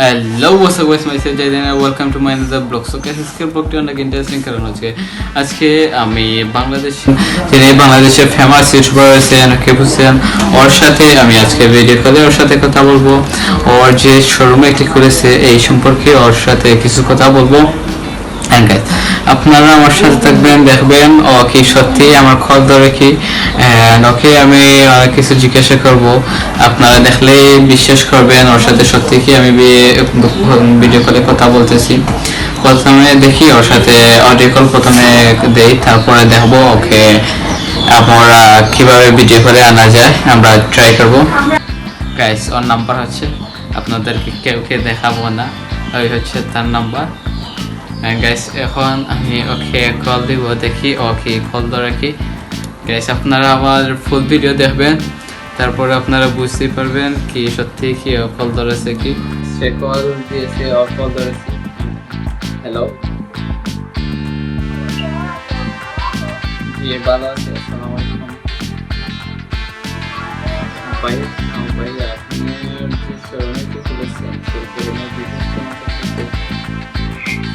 Hello ওয়েস মাই সেভ জাইদিন welcome to my another blog so case আজকের ব্লগটি অনেক ইন্টারেস্টিং কারণ হচ্ছে আজকে আমি বাংলাদেশ যিনি বাংলাদেশের ফেমাস ইউটিউবার হয়েছেন কেপ হোসেন ওর সাথে আমি আজকে ভিডিও কলে ওর সাথে কথা বলব। ওর যে শোরুম একটি করেছে এই সম্পর্কে ওর সাথে কিছু কথা বলব। And guys, আপনারা আমার সাথে থাকবেন, দেখবেন। ও, কি সত্যি, আমার খল ধরে কি? ওকে আমি কিছু জিজ্ঞাসা করব। আপনারা দেখলে বিশ্বাস করবেন, ওর সাথে সত্যি কি আমি ভিডিও কলে কথা বলতেছি। প্রথমে দেখি ওর সাথে অডিও কল প্রথমে দেই, তারপরে দেখব, ওকে আমরা কীভাবে ভিডিও করে আনা যায়, আমরা ট্রাই করব। গাইস ওর নাম্বার হচ্ছে, আপনাদেরকে কেউ কে দেখাবো না, ওই হচ্ছে তার নাম্বার গাইস এখন আমি ওকে কল দিব, দেখি ওকে কল ধরে কি। গাইস আপনারা আমার ফুল ভিডিও দেখবেন, তারপরে আপনারা বুঝতে পারবেন কি সত্যি কি কল ধরেছে কি। সে কল দিয়েছে, ও কল ধরেছে। হ্যালো ভালো আছে আপনি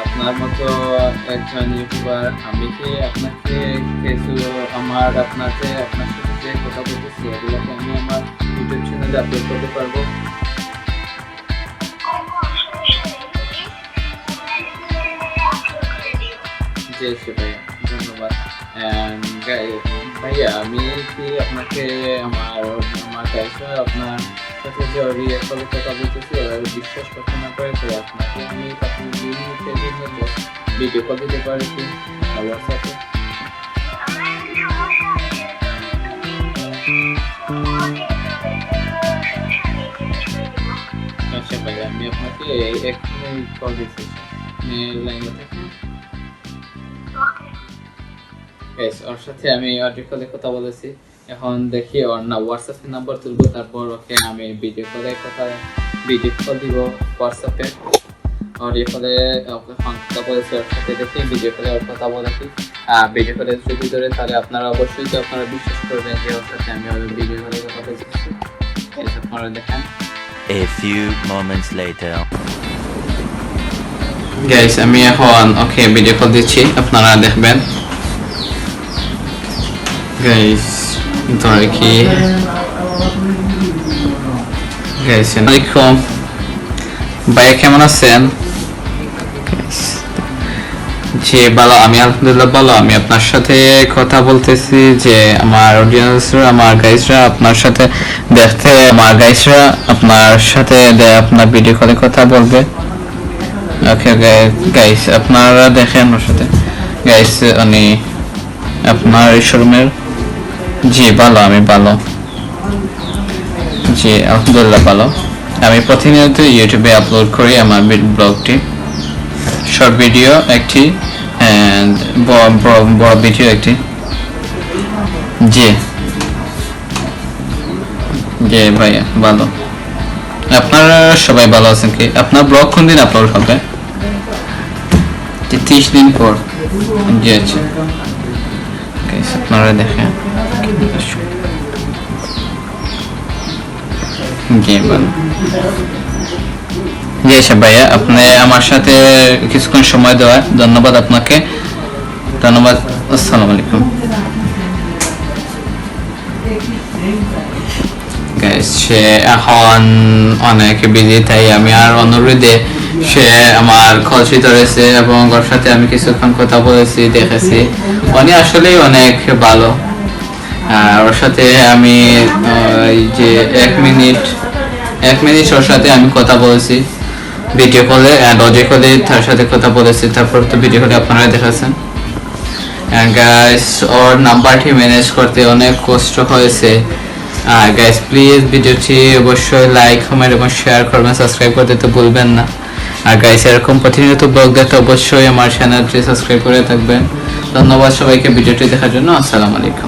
আপনার মতো একজন ইউটিউবার আমি কি আপনাকে কিছু আমার আপনাকে আপনার সাথে কথা বলতেছি এগুলোকে আমি আমার ইউটিউব চ্যানেলে আপলোড করতে পারব? জি জি, ভাইয়া, ধন্যবাদ। ভাইয়া, আমি কি আপনাকে আমার আমার গাইসরা আপনার সাথে যে রিয়েক্ট করে কথা বলতেছি ওরা বিশ্বাস করতে না পারে তো আপনাকে আমি আপনি দুই মিনিটের জন্য ভিডিও কল দিতে পারি কি? হোয়াটসঅ্যাপে আচ্ছা ভাইয়া আমি আপনাকে এক মিনিট কল দিচ্ছি। লাইনে থাকি ওর সাথে আমি অডিও কলে কথা বলেছি। এখন দেখি ওর না হোয়াটসঅ্যাপে নাম্বার তুলবো তারপর ওকে আমি ভিডিও কলে কথা ভিডিও কল দিব হোয়াটসঅ্যাপে অডিও কলে ওকে ফোন কথা বলেছি ওর সাথে দেখি ভিডিও কলে ওর কথা বলেছি আর ভিডিও কলে যদি ধরে তাহলে আপনারা অবশ্যই তো আপনারা বিশ্বাস করবেন যে ওর সাথে আমি ভিডিও কলে কথা বলছি। Guys, আপনারা দেখেন। A few moments later. Guys আমি এখন ওকে ভিডিও কল দিচ্ছি আপনারা দেখবেন। গাইস ধরে কি গাইস আলাইকুম ভাইয়া কেমন আছেন? জি ভালো আমি আলহামদুলিল্লাহ ভালো। আমি আপনার সাথে কথা বলতেছি যে আমার অডিয়েন্সরা আমার গাইসরা আপনার সাথে দেখতে আমার গাইসরা আপনার সাথে আপনার ভিডিও কলে কথা বলবে। ওকে গাইস আপনারা দেখেন ওর সাথে। গাইস উনি আপনার শোরুমের জি ভালো আমি ভালো। জি আলহামদুলিল্লাহ ভালো। আমি প্রতিনিয়ত ইউটিউবে আপলোড করি আমার ব্লগটি শর্ট ভিডিও একটি বড় ভিডিও একটি। জি। জি ভাইয়া ভালো। আপনারা সবাই ভালো আছেন কি? আপনার ব্লগ কোন দিন আপলোড হবে? তিরিশ দিন পর। জি আচ্ছা। Guys, আপনারা দেখেন। জি আচ্ছা ভাইয়া আপনি আমার সাথে কিছুক্ষণ সময় দেওয়া ধন্যবাদ আপনাকে। ধন্যবাদ আসসালামু আলাইকুম। সে এখন অনেক বিজি তাই আমি আর অনুরোধে সে আমার খলসি ধরেছে এবং ওর সাথে আমি কিছুক্ষণ কথা বলেছি, দেখেছি। উনি আসলেই অনেক ভালো। ওর সাথে আমি যে এক মিনিট এক মিনিট ওর সাথে আমি কথা বলেছি। ভিডিও কলে অ্যান্ড অডিও কলে তার সাথে কথা বলেছি। তারপর তো ভিডিও কলে আপনারা দেখাচ্ছেন অ্যান্ড গাইস ওর নাম্বারটি ম্যানেজ করতে অনেক কষ্ট হয়েছে। আর গাইস প্লিজ ভিডিওটি অবশ্যই লাইক কমেন্ট এবং শেয়ার করবেন। সাবস্ক্রাইব করতে তো ভুলবেন না। আর গাইস এরকম প্রতিনিয়ত ব্লগ দেখতে অবশ্যই আমার চ্যানেলটি সাবস্ক্রাইব করে থাকবেন। ধন্যবাদ সবাইকে ভিডিওটি দেখার জন্য। আসসালামু আলাইকুম।